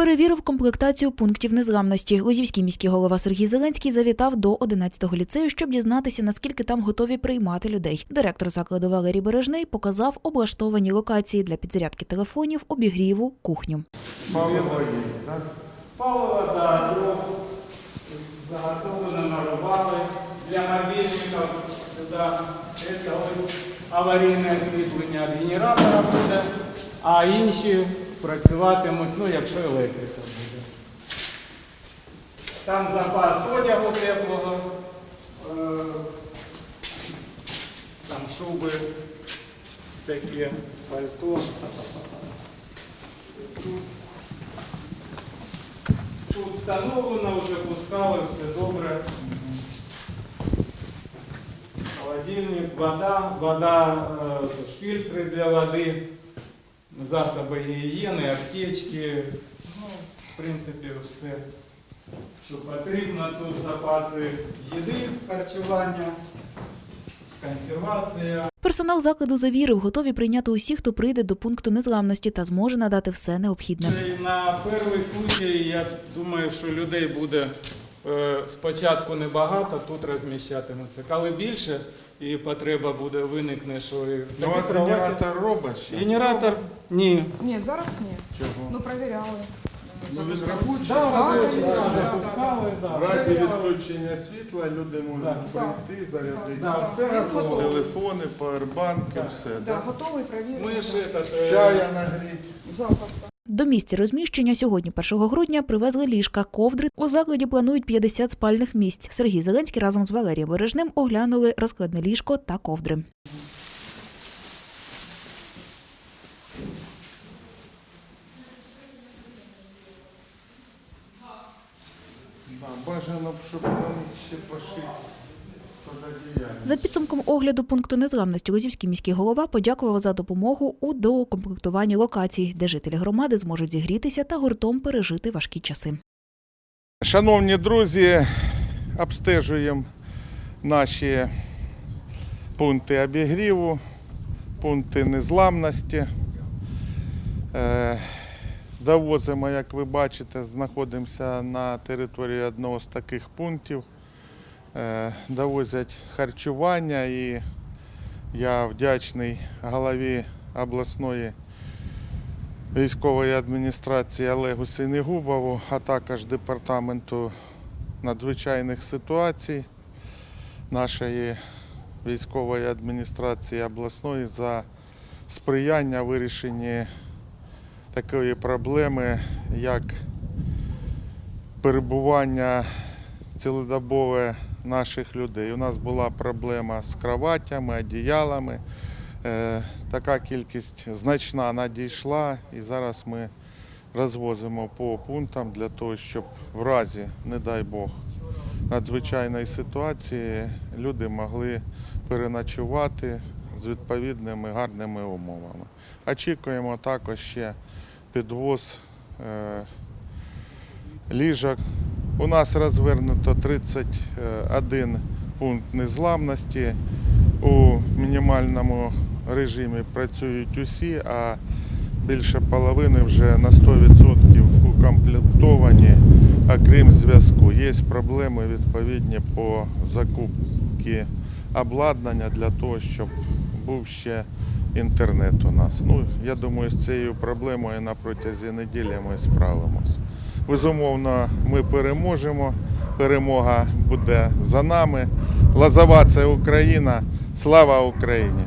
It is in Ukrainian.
Перевірив комплектацію пунктів незламності. Лозівський міський голова Сергій Зеленський завітав до 11-го ліцею, щоб дізнатися, наскільки там готові приймати людей. Директор закладу Валерій Бережний показав облаштовані локації для підзарядки телефонів, обігріву, кухню. Паливо є, так? Паливо, да, дров заготовлено, нарубали. Для мобильников сюда это ось аварійне освітлення генератора буде, а інші працюватимуть, ну, якщо електрика буде. Там запас одягу теплого, е, там шуби, такі пальто. Тут встановлено, вже пускали, все добре. Холодильник, вода, вода, е, фільтри для води, засоби гігієни, аптечки. Ну, в принципі, все, що потрібно. Тут запаси їди, харчування, консервація. Персонал закладу завірив, готові прийняти усіх, хто прийде до пункту незламності та зможе надати все необхідне. На перший случай, я думаю, що людей буде спочатку небагато, тут розміщатимуться. Коли більше і потреба буде виникне, що і Ну, у вас генератор робить ще? Генератор? Ні. Ні, зараз ні. Чого? Ну, перевіряли. Ну, він робочий. Да, робочий, да, запускали, да. В разі відключення світла люди можуть Да. прийти, зарядити Да, все готово. телефони, павербанки, все. Да, Да? готовий. Ми ж этот, е, Чая нагріть. Запросто. До місця розміщення сьогодні, 1 грудня, привезли ліжка, ковдри. У закладі планують 50 спальних місць. Сергій Зеленський разом з Валерієм Бережним оглянули розкладне ліжко та ковдри. Бажано, щоб них ще пошити. За підсумком огляду пункту незламності Лозівський міський голова подякував за допомогу у доукомплектуванні локацій, де жителі громади зможуть зігрітися та гуртом пережити важкі часи. Шановні друзі, обстежуємо наші пункти обігріву, пункти незламності. Е, Довозимо, як ви бачите, знаходимося на території одного з таких пунктів. Е, Довозять харчування. І я вдячний голові обласної військової адміністрації Олегу Синегубову, а також департаменту надзвичайних ситуацій нашої військової адміністрації обласної за сприяння вирішенні такої проблеми, як перебування цілодобове наших людей. У нас була проблема з кроватями, одіялами. Е, Така кількість значна надійшла, і зараз ми розвозимо по пунктам для того, щоб в разі, не дай Бог, надзвичайної ситуації люди могли переночувати з відповідними гарними умовами. Очікуємо також ще підвоз е, ліжок. У нас розвернуто 31 пункт незламності. У мінімальному режимі працюють усі, а більше половини вже на 100% укомплектовані, окрім зв'язку. Є проблеми відповідні по закупці обладнання для того, щоб був ще інтернет у нас. Ну, я думаю, з цією проблемою на протязі неділі ми справимося. Безумовно, ми переможемо. Перемога буде за нами. Лазова це Україна. Слава Україні!